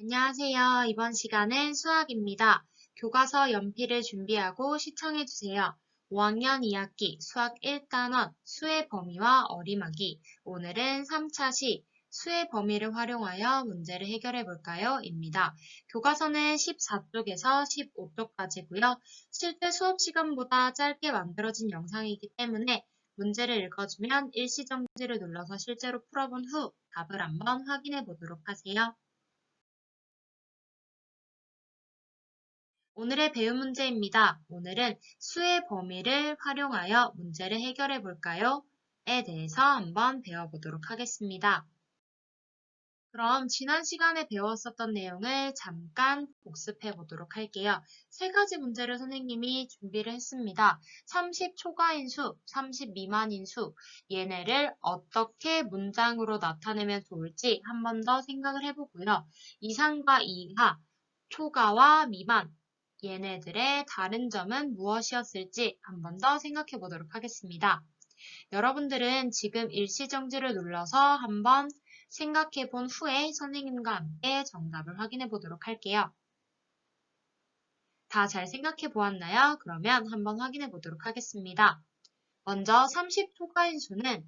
안녕하세요. 이번 시간은 수학입니다. 교과서 연필을 준비하고 시청해주세요. 5학년 2학기 수학 1단원 수의 범위와 어림하기 오늘은 3차 시 수의 범위를 활용하여 문제를 해결해 볼까요? 입니다. 교과서는 14쪽에서 15쪽까지고요. 실제 수업 시간보다 짧게 만들어진 영상이기 때문에 문제를 읽어주면 일시정지를 눌러서 실제로 풀어본 후 답을 한번 확인해 보도록 하세요. 오늘의 배움 문제입니다. 오늘은 수의 범위를 활용하여 문제를 해결해 볼까요? 에 대해서 한번 배워보도록 하겠습니다. 그럼 지난 시간에 배웠었던 내용을 잠깐 복습해 보도록 할게요. 세 가지 문제를 선생님이 준비를 했습니다. 30 초과인 수, 30 미만인 수, 얘네를 어떻게 문장으로 나타내면 좋을지 한 번 더 생각을 해보고요. 이상과 이하, 초과와 미만, 얘네들의 다른 점은 무엇이었을지 한 번 더 생각해 보도록 하겠습니다. 여러분들은 지금 일시정지를 눌러서 한번 생각해 본 후에 선생님과 함께 정답을 확인해 보도록 할게요. 다 잘 생각해 보았나요? 그러면 한번 확인해 보도록 하겠습니다. 먼저 30 초과인 수는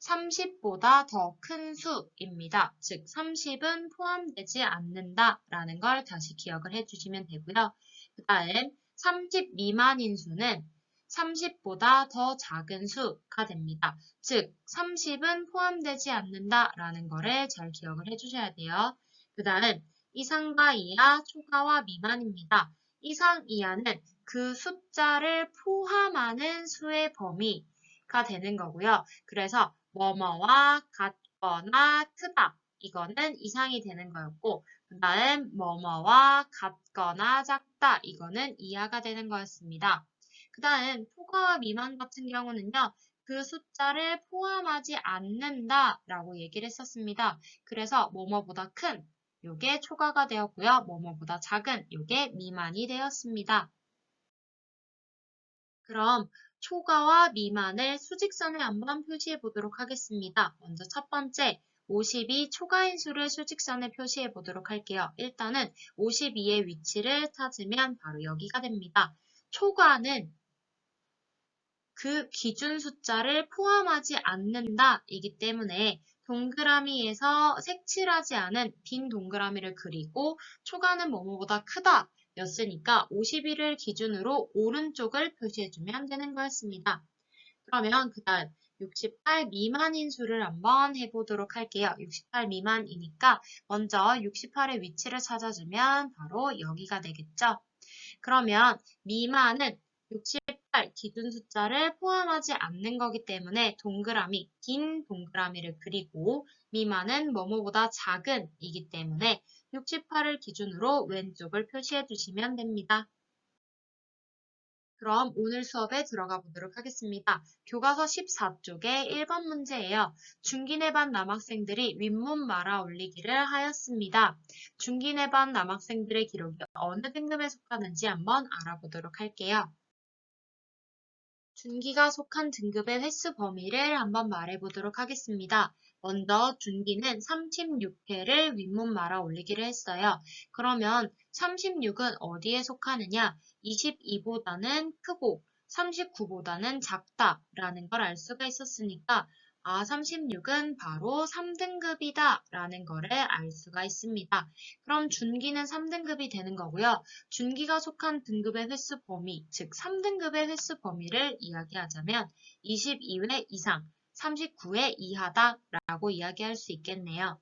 30보다 더 큰 수입니다. 즉 30은 포함되지 않는다 라는 걸 다시 기억을 해주시면 되고요. 그 다음 30 미만인 수는 30보다 더 작은 수가 됩니다. 즉 30은 포함되지 않는다 라는 거를 잘 기억을 해주셔야 돼요. 그 다음 이상과 이하, 초과와 미만입니다. 이상, 이하는 그 숫자를 포함하는 수의 범위가 되는 거고요. 그래서 뭐뭐와 같거나 크다 이거는 이상이 되는 거였고 그 다음 뭐뭐와 같거나 작다 이거는 이하가 되는 거였습니다. 그 다음 초과와 미만 같은 경우는요. 그 숫자를 포함하지 않는다 라고 얘기를 했었습니다. 그래서 뭐뭐보다 큰 요게 초과가 되었고요. 뭐뭐보다 작은 요게 미만이 되었습니다. 그럼 초과와 미만을 수직선에 한번 표시해 보도록 하겠습니다. 먼저 첫 번째 52 초과인 수를 수직선에 표시해 보도록 할게요. 일단은 52의 위치를 찾으면 바로 여기가 됩니다. 초과는 그 기준 숫자를 포함하지 않는다 이기 때문에 동그라미에서 색칠하지 않은 빈 동그라미를 그리고 초과는 뭐뭐보다 크다 였으니까 51을 기준으로 오른쪽을 표시해주면 되는 거였습니다. 그러면 그 다음 68 미만인 수를 한번 해보도록 할게요. 68 미만이니까 먼저 68의 위치를 찾아주면 바로 여기가 되겠죠. 그러면 미만은 68 기준 숫자를 포함하지 않는 거기 때문에 동그라미, 긴 동그라미를 그리고 미만은 뭐뭐보다 작은 이기 때문에 68을 기준으로 왼쪽을 표시해 주시면 됩니다. 그럼 오늘 수업에 들어가 보도록 하겠습니다. 교과서 14쪽의 1번 문제예요. 중기내반 남학생들이 윗몸 말아 올리기를 하였습니다. 중기내반 남학생들의 기록이 어느 등급에 속하는지 한번 알아보도록 할게요. 준기가 속한 등급의 횟수 범위를 한번 말해보도록 하겠습니다. 먼저 준기는 36회를 윗몸 말아 올리기를 했어요. 그러면 36은 어디에 속하느냐? 22보다는 크고 39보다는 작다라는 걸 알 수가 있었으니까 아, 36은 바로 3등급이다 라는 거를 알 수가 있습니다. 그럼 준기는 3등급이 되는 거고요. 준기가 속한 등급의 횟수 범위, 즉 3등급의 횟수 범위를 이야기하자면 22회 이상, 39회 이하다 라고 이야기할 수 있겠네요.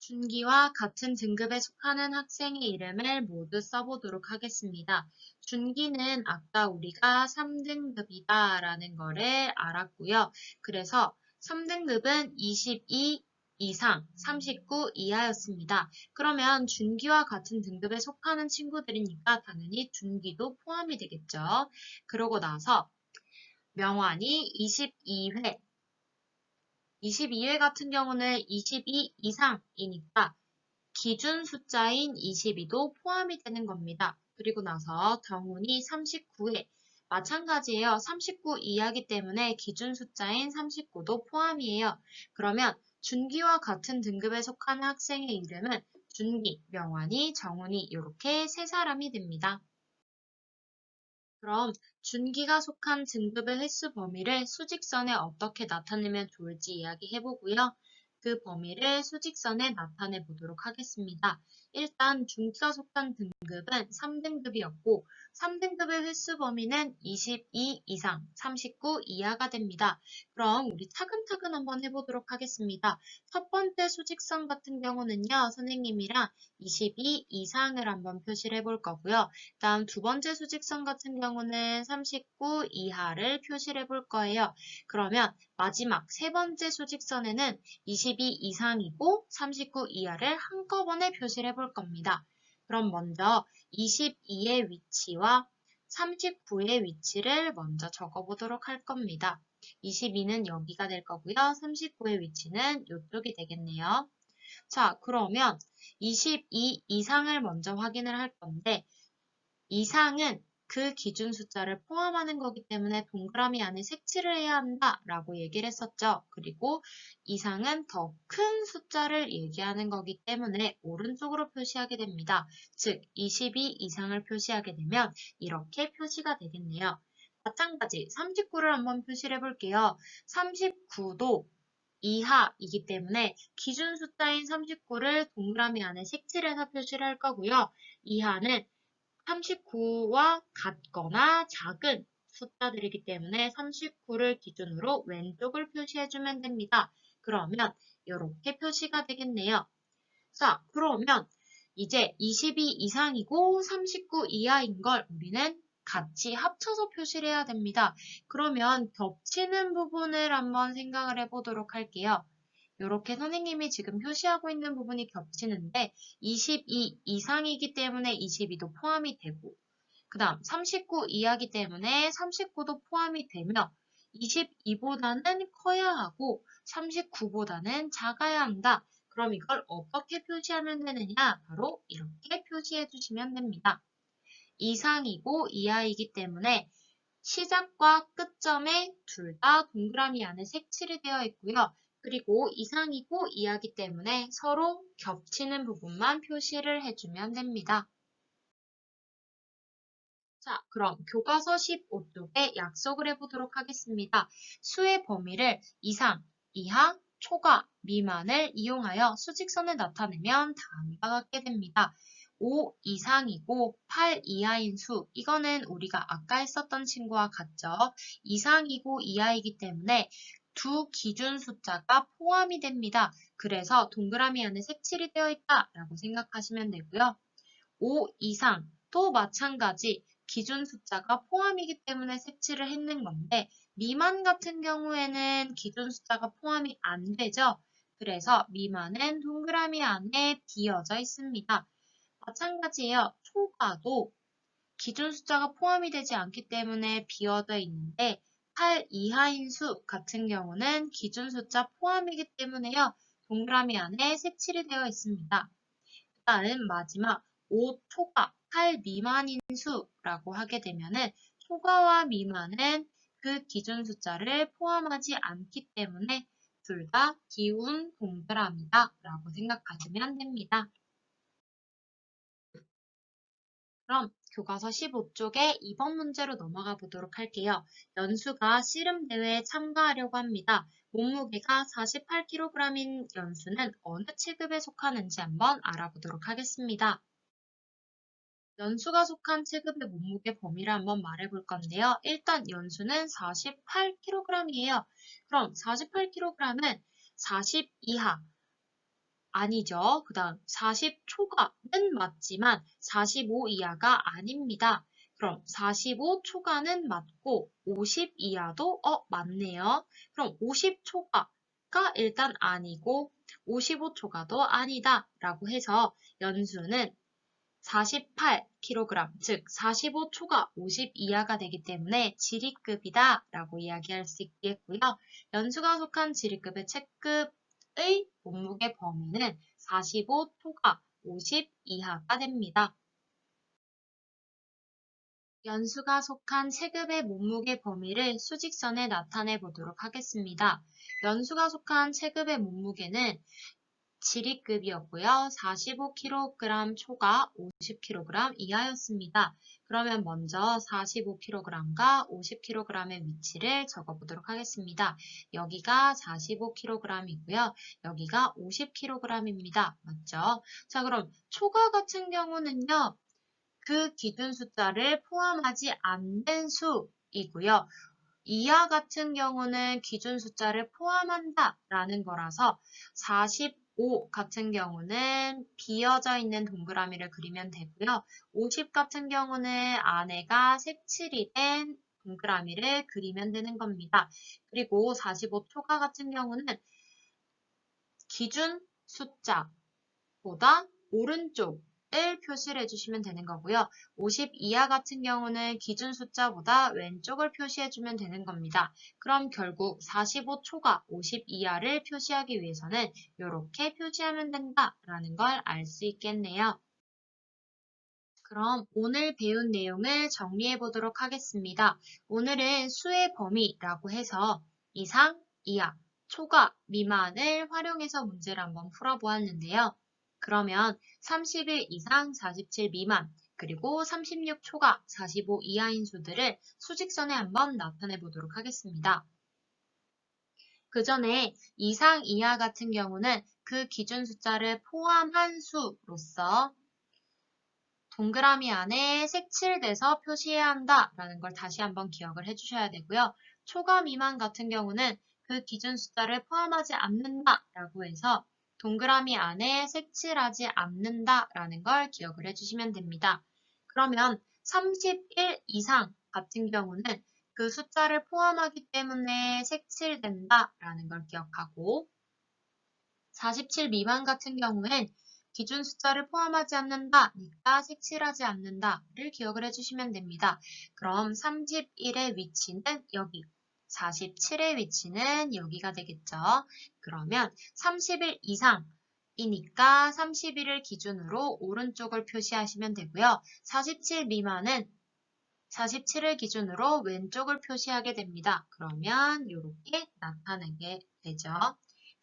준기와 같은 등급에 속하는 학생의 이름을 모두 써보도록 하겠습니다. 준기는 아까 우리가 3등급이다 라는 거를 알았고요. 그래서 3등급은 22 이상, 39 이하였습니다. 그러면 준기와 같은 등급에 속하는 친구들이니까 당연히 준기도 포함이 되겠죠. 그러고 나서 명환이 22회, 22회 같은 경우는 22 이상이니까 기준 숫자인 22도 포함이 되는 겁니다. 그리고 나서 경운이 39회 마찬가지예요. 39 이하기 때문에 기준 숫자인 39도 포함이에요. 그러면 준기와 같은 등급에 속한 학생의 이름은 준기, 명환이, 정훈이 이렇게 세 사람이 됩니다. 그럼 준기가 속한 등급의 횟수 범위를 수직선에 어떻게 나타내면 좋을지 이야기해보고요. 그 범위를 수직선에 나타내 보도록 하겠습니다. 일단 속한 등급은 3등급이었고 3등급의 횟수 범위는 22 이상, 39 이하가 됩니다. 그럼 우리 차근차근 한번 해보도록 하겠습니다. 첫 번째 수직선 같은 경우는요. 선생님이랑 22 이상을 한번 표시를 해볼 거고요. 다음 두 번째 수직선 같은 경우는 39 이하를 표시를 해볼 거예요. 그러면 마지막 세 번째 수직선에는 22 이상이고 39 이하를 한꺼번에 표시를 해볼 겁니다. 그럼 먼저 22의 위치와 39의 위치를 먼저 적어보도록 할 겁니다. 22는 여기가 될 거고요. 39의 위치는 이쪽이 되겠네요. 자, 그러면 22 이상을 먼저 확인을 할 건데 이상은 그 기준 숫자를 포함하는 거기 때문에 동그라미 안에 색칠을 해야 한다라고 얘기를 했었죠. 그리고 이상은 더 큰 숫자를 얘기하는 거기 때문에 오른쪽으로 표시하게 됩니다. 즉, 22 이상을 표시하게 되면 이렇게 표시가 되겠네요. 마찬가지 39를 한번 표시를 해볼게요. 39도 이하이기 때문에 기준 숫자인 39를 동그라미 안에 색칠해서 표시를 할 거고요. 이하는 39와 같거나 작은 숫자들이기 때문에 39를 기준으로 왼쪽을 표시해주면 됩니다. 그러면 이렇게 표시가 되겠네요. 자, 그러면 이제 22 이상이고 39 이하인 걸 우리는 같이 합쳐서 표시를 해야 됩니다. 그러면 겹치는 부분을 한번 생각을 해보도록 할게요. 이렇게 선생님이 지금 표시하고 있는 부분이 겹치는데 22 이상이기 때문에 22도 포함이 되고 그 다음 39 이하기 때문에 39도 포함이 되며 22보다는 커야 하고 39보다는 작아야 한다. 그럼 이걸 어떻게 표시하면 되느냐? 바로 이렇게 표시해 주시면 됩니다. 이상이고 이하이기 때문에 시작과 끝점에 둘 다 동그라미 안에 색칠이 되어 있고요. 그리고 이상이고 이하기 때문에 서로 겹치는 부분만 표시를 해주면 됩니다. 자, 그럼 교과서 15쪽에 약속을 해보도록 하겠습니다. 수의 범위를 이상, 이하, 초과, 미만을 이용하여 수직선을 나타내면 다음과 같게 됩니다. 5 이상이고 8 이하인 수, 이거는 우리가 아까 했었던 친구와 같죠. 이상이고 이하이기 때문에 두 기준 숫자가 포함이 됩니다. 그래서 동그라미 안에 색칠이 되어 있다라고 생각하시면 되고요. 5 이상, 또 마찬가지 기준 숫자가 포함이기 때문에 색칠을 했는 건데 미만 같은 경우에는 기준 숫자가 포함이 안 되죠. 그래서 미만은 동그라미 안에 비어져 있습니다. 마찬가지예요. 초과도 기준 숫자가 포함이 되지 않기 때문에 비어져 있는데 8 이하인 수 같은 경우는 기준 숫자 포함이기 때문에요. 동그라미 안에 색칠이 되어 있습니다. 다음 마지막 5 초과 8 미만인 수라고 하게 되면은 초과와 미만은 그 기준 숫자를 포함하지 않기 때문에 둘 다 기운 동그라미다 라고 생각하시면 됩니다. 그럼 교과서 15쪽에 2번 문제로 넘어가 보도록 할게요. 연수가 씨름 대회에 참가하려고 합니다. 몸무게가 48kg인 연수는 어느 체급에 속하는지 한번 알아보도록 하겠습니다. 연수가 속한 체급의 몸무게 범위를 한번 말해볼 건데요. 일단 연수는 48kg이에요. 그럼 48kg은 40 이하, 아니죠. 그 다음 40 초과는 맞지만 45 이하가 아닙니다. 그럼 45 초과는 맞고 50 이하도 어 맞네요. 그럼 50 초과가 일단 아니고 55 초과도 아니다 라고 해서 연수는 48kg, 즉 45 초과 50 이하가 되기 때문에 지리급이다 라고 이야기할 수 있겠고요. 연수가 속한 지리급의 체급 의 몸무게 범위는 45 토가 50 이하가 됩니다. 연수가 속한 체급의 몸무게 범위를 수직선에 나타내 보도록 하겠습니다. 연수가 속한 체급의 몸무게는 지리급이었고요. 45kg 초과 50kg 이하였습니다. 그러면 먼저 45kg과 50kg의 위치를 적어보도록 하겠습니다. 여기가 45kg이고요. 여기가 50kg입니다. 맞죠? 자, 그럼 초과 같은 경우는요. 그 기준 숫자를 포함하지 않는 수이고요. 이하 같은 경우는 기준 숫자를 포함한다 라는 거라서 45 같은 경우는 비어져 있는 동그라미를 그리면 되고요. 50 같은 경우는 안에가 색칠이 된 동그라미를 그리면 되는 겁니다. 그리고 45 초과 같은 경우는 기준 숫자보다 오른쪽 을 표시를 해주시면 되는 거고요. 50 이하 같은 경우는 기준 숫자보다 왼쪽을 표시해주면 되는 겁니다. 그럼 결국 45 초과 50 이하를 표시하기 위해서는 이렇게 표시하면 된다라는 걸 알 수 있겠네요. 그럼 오늘 배운 내용을 정리해 보도록 하겠습니다. 오늘은 수의 범위라고 해서 이상, 이하, 초과, 미만을 활용해서 문제를 한번 풀어보았는데요. 그러면 31 이상 47 미만 그리고 36 초과 45 이하인 수들을 수직선에 한번 나타내 보도록 하겠습니다. 그 전에 이상 이하 같은 경우는 그 기준 숫자를 포함한 수로서 동그라미 안에 색칠돼서 표시해야 한다라는 걸 다시 한번 기억을 해주셔야 되고요. 초과 미만 같은 경우는 그 기준 숫자를 포함하지 않는다라고 해서 동그라미 안에 색칠하지 않는다라는 걸 기억을 해주시면 됩니다. 그러면 31 이상 같은 경우는 그 숫자를 포함하기 때문에 색칠된다라는 걸 기억하고 47 미만 같은 경우엔 기준 숫자를 포함하지 않는다니까 색칠하지 않는다를 기억을 해주시면 됩니다. 그럼 31의 위치는 여기 47의 위치는 여기가 되겠죠. 그러면 30일 이상 이니까 31을 기준으로 오른쪽을 표시하시면 되고요. 47 미만은 47을 기준으로 왼쪽을 표시하게 됩니다. 그러면 이렇게 나타내게 되죠.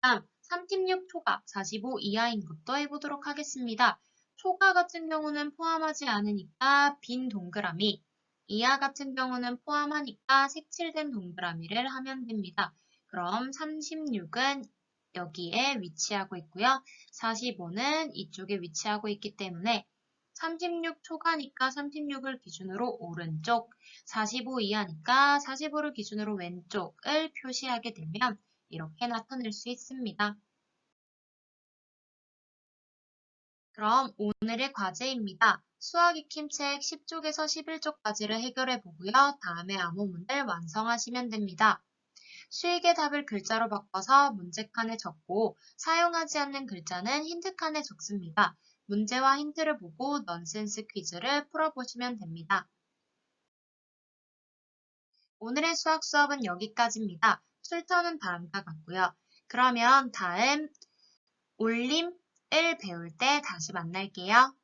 다음 36 초과 45 이하인 것도 해보도록 하겠습니다. 초과 같은 경우는 포함하지 않으니까 빈 동그라미 이하 같은 경우는 포함하니까 색칠된 동그라미를 하면 됩니다. 그럼 36은 여기에 위치하고 있고요. 45는 이쪽에 위치하고 있기 때문에 36 초과니까 36을 기준으로 오른쪽, 45 이하니까 45를 기준으로 왼쪽을 표시하게 되면 이렇게 나타낼 수 있습니다. 그럼 오늘의 과제입니다. 수학 익힘 책 10쪽에서 11쪽까지를 해결해 보고요. 다음에 암호문을 완성하시면 됩니다. 수익의 답을 글자로 바꿔서 문제칸에 적고 사용하지 않는 글자는 힌트칸에 적습니다. 문제와 힌트를 보고 넌센스 퀴즈를 풀어보시면 됩니다. 오늘의 수학 수업은 여기까지입니다. 출처는 다음과 같고요. 그러면 다음 올림을 배울 때 다시 만날게요.